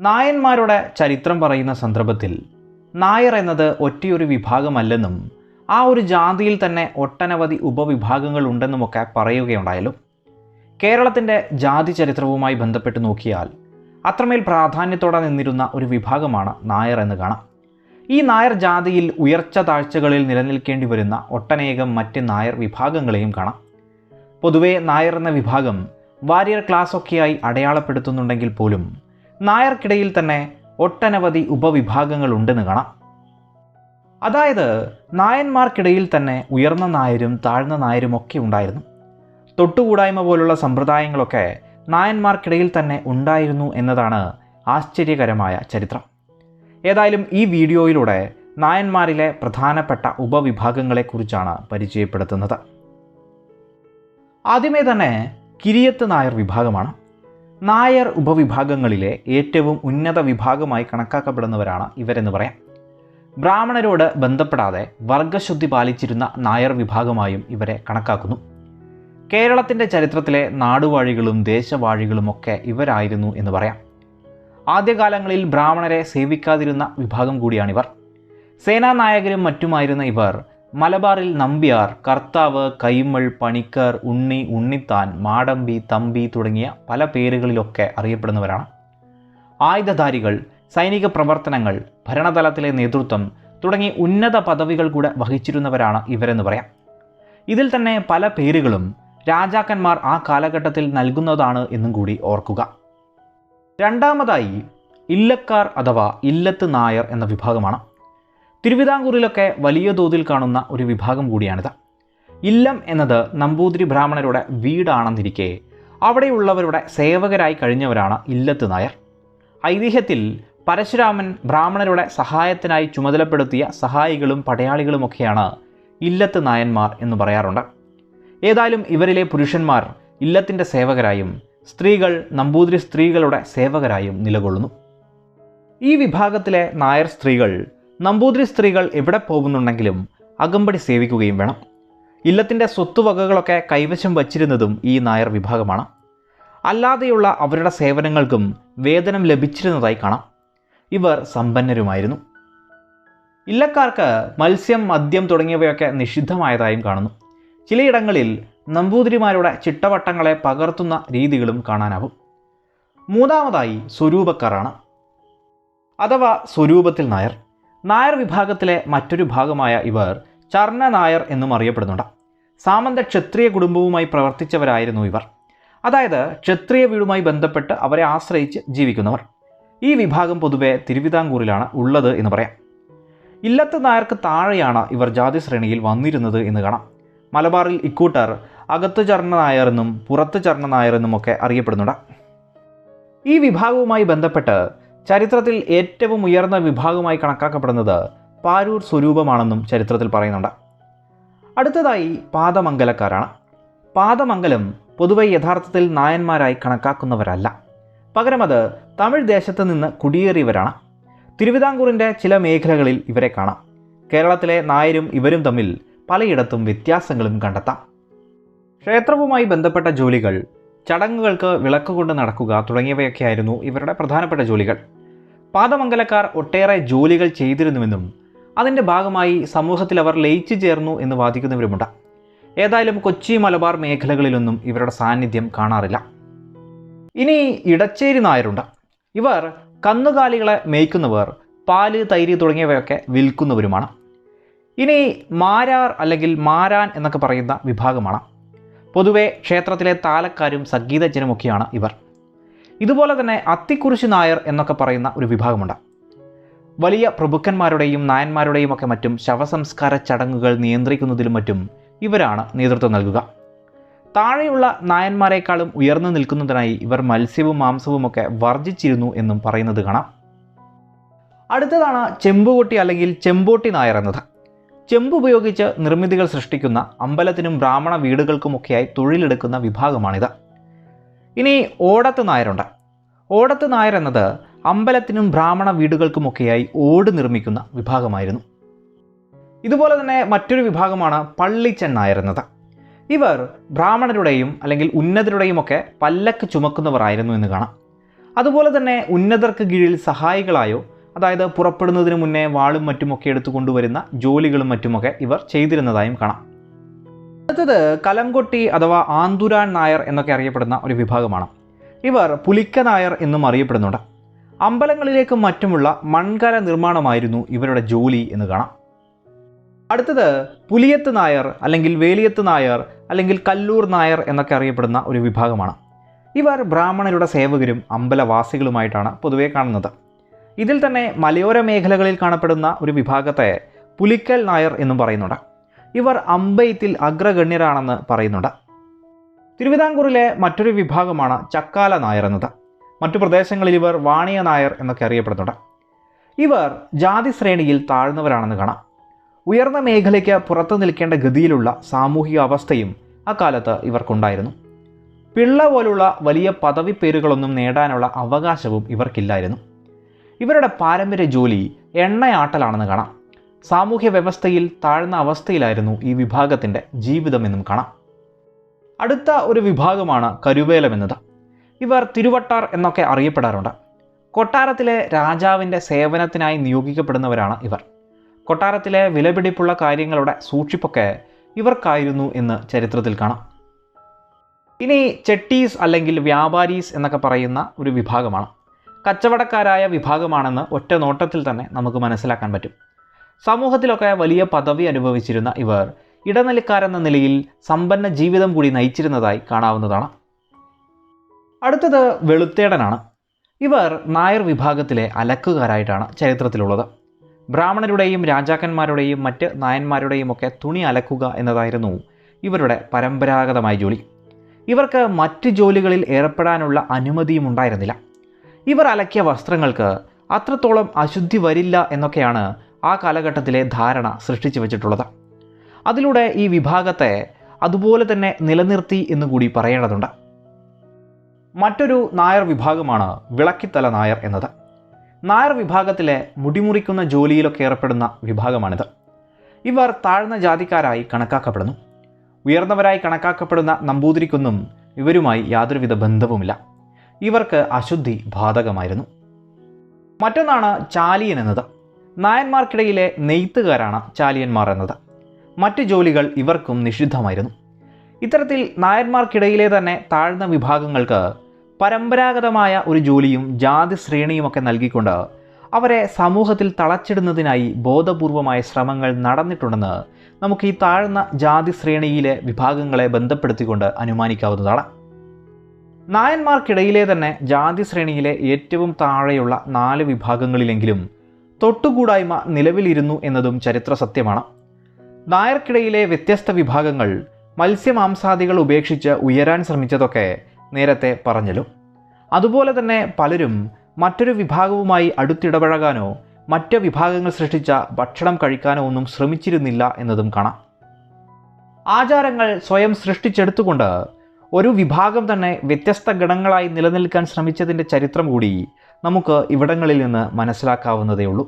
നായന്മാരുടെ ചരിത്രം പറയുന്ന സന്ദർഭത്തിൽ നായർ എന്നത് ഒറ്റയൊരു വിഭാഗമല്ലെന്നും ആ ഒരു ജാതിയിൽ തന്നെ ഒട്ടനവധി ഉപവിഭാഗങ്ങൾ ഉണ്ടെന്നുമൊക്കെ പറയുകയുണ്ടായാലും കേരളത്തിന്റെ ജാതി ചരിത്രവുമായി ബന്ധപ്പെട്ട് നോക്കിയാൽ അത്രമേൽ പ്രാധാന്യത്തോടെ നിന്നിരുന്ന ഒരു വിഭാഗമാണ് നായർ എന്ന് കാണാം. ഈ നായർ ജാതിയിൽ ഉയർച്ച താഴ്ചകളിൽ നിലനിൽക്കേണ്ടി വരുന്ന ഒട്ടനേകം മറ്റ് നായർ വിഭാഗങ്ങളെയും കാണാം. പൊതുവേ നായർ എന്ന വിഭാഗം വാരിയർ ക്ലാസ് ഒക്കെയായി അടയാളപ്പെടുത്തുന്നുണ്ടെങ്കിൽ പോലും നായർക്കിടയിൽ തന്നെ ഒട്ടനവധി ഉപവിഭാഗങ്ങൾ ഉണ്ടെന്ന് കാണാം. അതായത് നായന്മാർക്കിടയിൽ തന്നെ ഉയർന്ന നായരും താഴ്ന്ന നായരും ഒക്കെ ഉണ്ടായിരുന്നു. തൊട്ടുകൂടായ്മ പോലുള്ള സമ്പ്രദായങ്ങളൊക്കെ നായന്മാർക്കിടയിൽ തന്നെ ഉണ്ടായിരുന്നു എന്നതാണ് ആശ്ചര്യകരമായ ചരിത്രം. ഏതായാലും ഈ വീഡിയോയിലൂടെ നായന്മാരിലെ പ്രധാനപ്പെട്ട ഉപവിഭാഗങ്ങളെക്കുറിച്ചാണ് പരിചയപ്പെടുത്തുന്നത്. ആദ്യമേ തന്നെ കിരിയത്ത് നായർ വിഭാഗമാണ്. നായർ ഉപവിഭാഗങ്ങളിലെ ഏറ്റവും ഉന്നത വിഭാഗമായി കണക്കാക്കപ്പെടുന്നവരാണ് ഇവരെന്ന് പറയാം. ബ്രാഹ്മണരോട് ബന്ധപ്പെടാതെ വർഗശുദ്ധി പാലിച്ചിരുന്ന നായർ വിഭാഗമായും ഇവരെ കണക്കാക്കുന്നു. കേരളത്തിന്റെ ചരിത്രത്തിലെ നാടുവാഴികളും ദേശവാഴികളുമൊക്കെ ഇവരായിരുന്നു എന്ന് പറയാം. ആദ്യകാലങ്ങളിൽ ബ്രാഹ്മണരെ സേവിക്കാതിരുന്ന വിഭാഗം കൂടിയാണിവർ. സേനാനായകരും മറ്റുമായിരുന്ന ഇവർ മലബാറിൽ നമ്പ്യാർ കർത്താവ് കൈമൾ പണിക്കർ ഉണ്ണി ഉണ്ണിത്താൻ മാടമ്പി തമ്പി തുടങ്ങിയ പല പേരുകളിലൊക്കെ അറിയപ്പെടുന്നവരാണ്. ആയുധധാരികൾ സൈനിക പ്രവർത്തനങ്ങൾ ഭരണതലത്തിലെ നേതൃത്വം തുടങ്ങി ഉന്നത പദവികൾ കൂടെ വഹിച്ചിരുന്നവരാണ് ഇവരെന്ന് പറയാം. ഇതിൽ തന്നെ പല പേരുകളും രാജാക്കന്മാർ ആ കാലഘട്ടത്തിൽ നൽകുന്നതാണ് എന്നും കൂടി ഓർക്കുക. രണ്ടാമതായി ഇല്ലക്കാർ അഥവാ ഇല്ലത്ത് നായർ എന്ന വിഭാഗമാണ്. തിരുവിതാംകൂറിലൊക്കെ വലിയ തോതിൽ കാണുന്ന ഒരു വിഭാഗം കൂടിയാണിത്. ഇല്ലം എന്നത് നമ്പൂതിരി ബ്രാഹ്മണരുടെ വീടാണെന്നിരിക്കെ അവിടെയുള്ളവരുടെ സേവകരായി കഴിഞ്ഞവരാണ് ഇല്ലത്ത് നായർ. ഐതിഹ്യത്തിൽ പരശുരാമൻ ബ്രാഹ്മണരുടെ സഹായത്തിനായി ചുമതലപ്പെടുത്തിയ സഹായികളും പടയാളികളുമൊക്കെയാണ് ഇല്ലത്ത് നായന്മാർ എന്ന് പറയാറുണ്ട്. ഏതായാലും ഇവരിലെ പുരുഷന്മാർ ഇല്ലത്തിന്റെ സേവകരായും സ്ത്രീകൾ നമ്പൂതിരി സ്ത്രീകളുടെ സേവകരായും നിലകൊള്ളുന്നു. ഈ വിഭാഗത്തിലെ നായർ സ്ത്രീകൾ നമ്പൂതിരി സ്ത്രീകൾ എവിടെ പോകുന്നുണ്ടെങ്കിലും അകമ്പടി സേവിക്കുകയും വേണം. ഇല്ലത്തിന്റെ സ്വത്തുവകകളൊക്കെ കൈവശം വച്ചിരുന്നതും ഈ നായർ വിഭാഗമാണ്. അല്ലാതെയുള്ള അവരുടെ സേവനങ്ങൾക്കും വേതനം ലഭിച്ചിരുന്നതായി കാണാം. ഇവർ സമ്പന്നരുമായിരുന്നു. ഇല്ലക്കാർക്ക് മത്സ്യം മദ്യം തുടങ്ങിയവയൊക്കെ നിഷിദ്ധമായതായും കാണുന്നു. ചിലയിടങ്ങളിൽ നമ്പൂതിരിമാരുടെ ചിട്ടവട്ടങ്ങളെ പകർത്തുന്ന രീതികളും കാണാനാവും. മൂന്നാമതായി സ്വരൂപക്കാരാണ്. അഥവാ സ്വരൂപത്തിൽ നായർ. നായർ വിഭാഗത്തിലെ മറ്റൊരു ഭാഗമായ ഇവർ ചർണ നായർ എന്നും അറിയപ്പെടുന്നുണ്ട്. സാമന്ത ക്ഷത്രിയ കുടുംബവുമായി പ്രവർത്തിച്ചവരായിരുന്നു ഇവർ. അതായത് ക്ഷത്രിയ വീടുമായി ബന്ധപ്പെട്ട് അവരെ ആശ്രയിച്ച് ജീവിക്കുന്നവർ. ഈ വിഭാഗം പൊതുവെ തിരുവിതാംകൂറിലാണ് ഉള്ളത് എന്ന് പറയാം. ഇല്ലത്ത് നായർക്ക് താഴെയാണ് ഇവർ ജാതി ശ്രേണിയിൽ വന്നിരുന്നത് എന്ന് കാണാം. മലബാറിൽ ഇക്കൂട്ടർ അകത്ത് ചർണ നായരെന്നും പുറത്ത് ചർണ നായരെന്നും ഒക്കെ അറിയപ്പെടുന്നുണ്ട്. ഈ വിഭാഗവുമായി ബന്ധപ്പെട്ട് ചരിത്രത്തിൽ ഏറ്റവും ഉയർന്ന വിഭാഗമായി കണക്കാക്കപ്പെടുന്നത് പാരൂർ സ്വരൂപമാണെന്നും ചരിത്രത്തിൽ പറയുന്നുണ്ട്. അടുത്തതായി പാദമംഗലക്കാരാണ്. പാദമംഗലം പൊതുവെ യഥാർത്ഥത്തിൽ നായന്മാരായി കണക്കാക്കുന്നവരല്ല. പകരം അത് തമിഴ് ദേശത്ത് നിന്ന് കുടിയേറിയവരാണ്. തിരുവിതാംകൂറിന്റെ ചില മേഖലകളിൽ ഇവരെ കാണാം. കേരളത്തിലെ നായരും ഇവരും തമ്മിൽ പലയിടത്തും വ്യത്യാസങ്ങളും കണ്ടെത്താം. ക്ഷേത്രവുമായി ബന്ധപ്പെട്ട ജോലികൾ ചടങ്ങുകൾക്ക് വിളക്ക് കൊണ്ട് നടക്കുക തുടങ്ങിയവയൊക്കെയായിരുന്നു ഇവരുടെ പ്രധാനപ്പെട്ട ജോലികൾ. പാദമംഗലക്കാർ ഒട്ടേറെ ജോലികൾ ചെയ്തിരുന്നുവെന്നും അതിന്റെ ഭാഗമായി സമൂഹത്തിൽ അവർ ലയിച്ചു ചേർന്നു എന്ന് വാദിക്കുന്നവരുമുണ്ട്. ഏതായാലും കൊച്ചി മലബാർ മേഖലകളിലൊന്നും ഇവരുടെ സാന്നിധ്യം കാണാറില്ല. ഇനി ഇടച്ചേരി നായരുണ്ട്. ഇവർ കന്നുകാലികളെ മേയ്ക്കുന്നവർ പാൽ തൈര് തുടങ്ങിയവയൊക്കെ വിൽക്കുന്നവരുമാണ്. ഇനി മാരാർ അല്ലെങ്കിൽ മാരാൻ എന്നൊക്കെ പറയുന്ന വിഭാഗമാണ്. പൊതുവെ ക്ഷേത്രത്തിലെ താലക്കാരും സംഗീതജ്ഞനുമൊക്കെയാണ് ഇവർ. ഇതുപോലെ തന്നെ അത്തിക്കുറിശി നായർ എന്നൊക്കെ പറയുന്ന ഒരു വിഭാഗമുണ്ട്. വലിയ പ്രഭുക്കന്മാരുടെയും നായന്മാരുടെയും ഒക്കെ മറ്റും ശവസംസ്കാര ചടങ്ങുകൾ നിയന്ത്രിക്കുന്നതിലും മറ്റും ഇവരാണ് നേതൃത്വം നൽകുക. താഴെയുള്ള നായന്മാരെക്കാളും ഉയർന്നു നിൽക്കുന്നതിനായി ഇവർ മത്സ്യവും മാംസവും ഒക്കെ വർജിച്ചിരുന്നു എന്നും പറയുന്നത് കാണാം. അടുത്തതാണ് ചെമ്പുകൊട്ടി അല്ലെങ്കിൽ ചെമ്പോട്ടി നായർ എന്നത്. ചെമ്പ് ഉപയോഗിച്ച് നിർമ്മിതികൾ സൃഷ്ടിക്കുന്ന അമ്പലത്തിനും ബ്രാഹ്മണ വീടുകൾക്കുമൊക്കെയായി തൊഴിലെടുക്കുന്ന വിഭാഗമാണിത്. ഇനി ഓടത്ത് നായരുണ്ട്. ഓടത്ത് നായർ എന്നത് അമ്പലത്തിനും ബ്രാഹ്മണ വീടുകൾക്കുമൊക്കെയായി ഓട് നിർമ്മിക്കുന്ന വിഭാഗമായിരുന്നു. ഇതുപോലെ തന്നെ മറ്റൊരു വിഭാഗമാണ് പള്ളിച്ചൻ നായർ എന്നത്. ഇവർ ബ്രാഹ്മണരുടെയും അല്ലെങ്കിൽ ഉന്നതരുടെയും ഒക്കെ പല്ലക്ക് ചുമക്കുന്നവരായിരുന്നു എന്ന് കാണാം. അതുപോലെ തന്നെ ഉന്നതർക്ക് കീഴിൽ സഹായികളായോ അതായത് പുറപ്പെടുന്നതിന് മുന്നേ വാളും മറ്റുമൊക്കെ എടുത്തു കൊണ്ടുവരുന്ന ജോലികളും മറ്റുമൊക്കെ ഇവർ ചെയ്തിരുന്നതായും കാണാം. അടുത്തത് കലംകൊട്ടി അഥവാ ആന്തുരാൻ നായർ എന്നൊക്കെ അറിയപ്പെടുന്ന ഒരു വിഭാഗമാണ്. ഇവർ പുലിക്ക നായർ എന്നും അറിയപ്പെടുന്നുണ്ട്. അമ്പലങ്ങളിലേക്കും മറ്റുമുള്ള മൺകല നിർമ്മാണമായിരുന്നു ഇവരുടെ ജോലി എന്ന് കാണാം. അടുത്തത് പുലിയത്ത് നായർ അല്ലെങ്കിൽ വേലിയത്ത് നായർ അല്ലെങ്കിൽ കല്ലൂർ നായർ എന്നൊക്കെ അറിയപ്പെടുന്ന ഒരു വിഭാഗമാണ്. ഇവർ ബ്രാഹ്മണരുടെ സേവകരും അമ്പലവാസികളുമായിട്ടാണ് പൊതുവെ കാണുന്നത്. ഇതിൽ തന്നെ മലയോര മേഖലകളിൽ കാണപ്പെടുന്ന ഒരു വിഭാഗത്തെ പുലിക്കൽ നായർ എന്നും പറയുന്നുണ്ട്. ഇവർ അമ്പെയ്ത്തിൽ അഗ്രഗണ്യരാണെന്ന് പറയുന്നുണ്ട്. തിരുവിതാംകൂറിലെ മറ്റൊരു വിഭാഗമാണ് ചക്കാല നായർ എന്നത്. മറ്റു പ്രദേശങ്ങളിൽ ഇവർ വാണിയ നായർ എന്നൊക്കെ അറിയപ്പെടുന്നുണ്ട്. ഇവർ ജാതി ശ്രേണിയിൽ താഴ്ന്നവരാണെന്ന് കാണാം. ഉയർന്ന മേഖലയ്ക്ക് പുറത്തു നിൽക്കേണ്ട ഗതിയിലുള്ള സാമൂഹിക അവസ്ഥയും അക്കാലത്ത് ഇവർക്കുണ്ടായിരുന്നു. പിള്ള പോലുള്ള വലിയ പദവി പേരുകളൊന്നും നേടാനുള്ള അവകാശവും ഇവർക്കില്ലായിരുന്നു. ഇവരുടെ പാരമ്പര്യ ജോലി എണ്ണയാട്ടലാണെന്ന് കാണാം. സാമൂഹ്യ വ്യവസ്ഥയിൽ താഴ്ന്ന അവസ്ഥയിലായിരുന്നു ഈ വിഭാഗത്തിന്റെ ജീവിതമെന്നും കാണാം. അടുത്ത ഒരു വിഭാഗമാണ് കരുവേലം എന്നത്. ഇവർ തിരുവട്ടാർ എന്നൊക്കെ അറിയപ്പെടാറുണ്ട്. കൊട്ടാരത്തിലെ രാജാവിന്റെ സേവനത്തിനായി നിയോഗിക്കപ്പെടുന്നവരാണ് ഇവർ. കൊട്ടാരത്തിലെ വിലപിടിപ്പുള്ള കാര്യങ്ങളുടെ സൂക്ഷിപ്പൊക്കെ ഇവർക്കായിരുന്നു എന്ന് ചരിത്രത്തിൽ കാണാം. ഇനി ചെട്ടീസ് അല്ലെങ്കിൽ വ്യാപാരീസ് എന്നൊക്കെ പറയുന്ന ഒരു വിഭാഗമാണ്. കച്ചവടക്കാരായ വിഭാഗമാണെന്ന് ഒറ്റ നോട്ടത്തിൽ തന്നെ നമുക്ക് മനസ്സിലാക്കാൻ പറ്റും. സമൂഹത്തിലൊക്കെ വലിയ പദവി അനുഭവിച്ചിരുന്ന ഇവർ ഇടനിലക്കാരെന്ന നിലയിൽ സമ്പന്ന ജീവിതം കൂടി നയിച്ചിരുന്നതായി കാണാവുന്നതാണ്. അടുത്തത് വെളുത്തേടനാണ്. ഇവർ നായർ വിഭാഗത്തിലെ അലക്കുകാരായിട്ടാണ് ചരിത്രത്തിലുള്ളത്. ബ്രാഹ്മണരുടെയും രാജാക്കന്മാരുടെയും മറ്റ് നായന്മാരുടെയും ഒക്കെ തുണി അലക്കുക എന്നതായിരുന്നു ഇവരുടെ പരമ്പരാഗതമായ ജോലി. ഇവർക്ക് മറ്റ് ജോലികളിൽ ഏർപ്പെടാനുള്ള അനുമതിയും ഉണ്ടായിരുന്നില്ല ഇവർ അലക്കിയ വസ്ത്രങ്ങൾക്ക് അത്രത്തോളം അശുദ്ധി വരില്ല എന്നൊക്കെയാണ് ആ കാലഘട്ടത്തിലെ ധാരണ സൃഷ്ടിച്ചു വച്ചിട്ടുള്ളത്. അതിലൂടെ ഈ വിഭാഗത്തെ അതുപോലെ തന്നെ നിലനിർത്തി എന്നുകൂടി പറയേണ്ടതുണ്ട്. മറ്റൊരു നായർ വിഭാഗമാണ് വിളക്കിത്തല നായർ എന്നത്. നായർ വിഭാഗത്തിലെ മുടിമുറിക്കുന്ന ജോലിയിലൊക്കെ ഏർപ്പെടുന്ന വിഭാഗമാണിത്. ഇവർ താഴ്ന്ന ജാതിക്കാരായി കണക്കാക്കപ്പെടുന്നു. ഉയർന്നവരായി കണക്കാക്കപ്പെടുന്ന നമ്പൂതിരിക്കൊന്നും ഇവരുമായി യാതൊരുവിധ ബന്ധവുമില്ല. ഇവർക്ക് അശുദ്ധി ബാധകമായിരുന്നു. മറ്റൊന്നാണ് ചാലിയൻ എന്നത്. നായന്മാർക്കിടയിലെ നെയ്ത്തുകാരാണ് ചാലിയന്മാർ എന്നത്. മറ്റ് ജോലികൾ ഇവർക്കും നിഷിദ്ധമായിരുന്നു. ഇത്തരത്തിൽ നായന്മാർക്കിടയിലെ തന്നെ താഴ്ന്ന വിഭാഗങ്ങൾക്ക് പരമ്പരാഗതമായ ഒരു ജോലിയും ജാതി ശ്രേണിയുമൊക്കെ നൽകിക്കൊണ്ട് അവരെ സമൂഹത്തിൽ തളച്ചിടുന്നതിനായി ബോധപൂർവമായ ശ്രമങ്ങൾ നടന്നിട്ടുണ്ടെന്ന് നമുക്ക് ഈ താഴ്ന്ന ജാതി ശ്രേണിയിലെ വിഭാഗങ്ങളെ ബന്ധപ്പെടുത്തിക്കൊണ്ട് അനുമാനിക്കാവുന്നതാണ്. നായന്മാർക്കിടയിലെ തന്നെ ജാതി ശ്രേണിയിലെ ഏറ്റവും താഴെയുള്ള നാല് വിഭാഗങ്ങളിലെങ്കിലും തൊട്ടുകൂടായ്മ നിലവിലിരുന്നു എന്നതും ചരിത്ര സത്യമാണ്. നായർക്കിടയിലെ വ്യത്യസ്ത വിഭാഗങ്ങൾ മത്സ്യമാംസാദികൾ ഉപേക്ഷിച്ച് ഉയരാൻ ശ്രമിച്ചതൊക്കെ നേരത്തെ പറഞ്ഞല്ലോ. അതുപോലെ തന്നെ പലരും മറ്റൊരു വിഭാഗവുമായി അടുത്തിടപഴകാനോ മറ്റ് വിഭാഗങ്ങൾ സൃഷ്ടിച്ച ഭക്ഷണം കഴിക്കാനോ ഒന്നും ശ്രമിച്ചിരുന്നില്ല എന്നതും കാണാം. ആചാരങ്ങൾ സ്വയം സൃഷ്ടിച്ചെടുത്തുകൊണ്ട് ഒരു വിഭാഗം തന്നെ വ്യത്യസ്ത ഗണങ്ങളായി നിലനിൽക്കാൻ ശ്രമിച്ചതിന്റെ ചരിത്രം കൂടി നമുക്ക് ഇവിടങ്ങളിൽ നിന്ന് മനസ്സിലാക്കാവുന്നതേ ഉള്ളൂ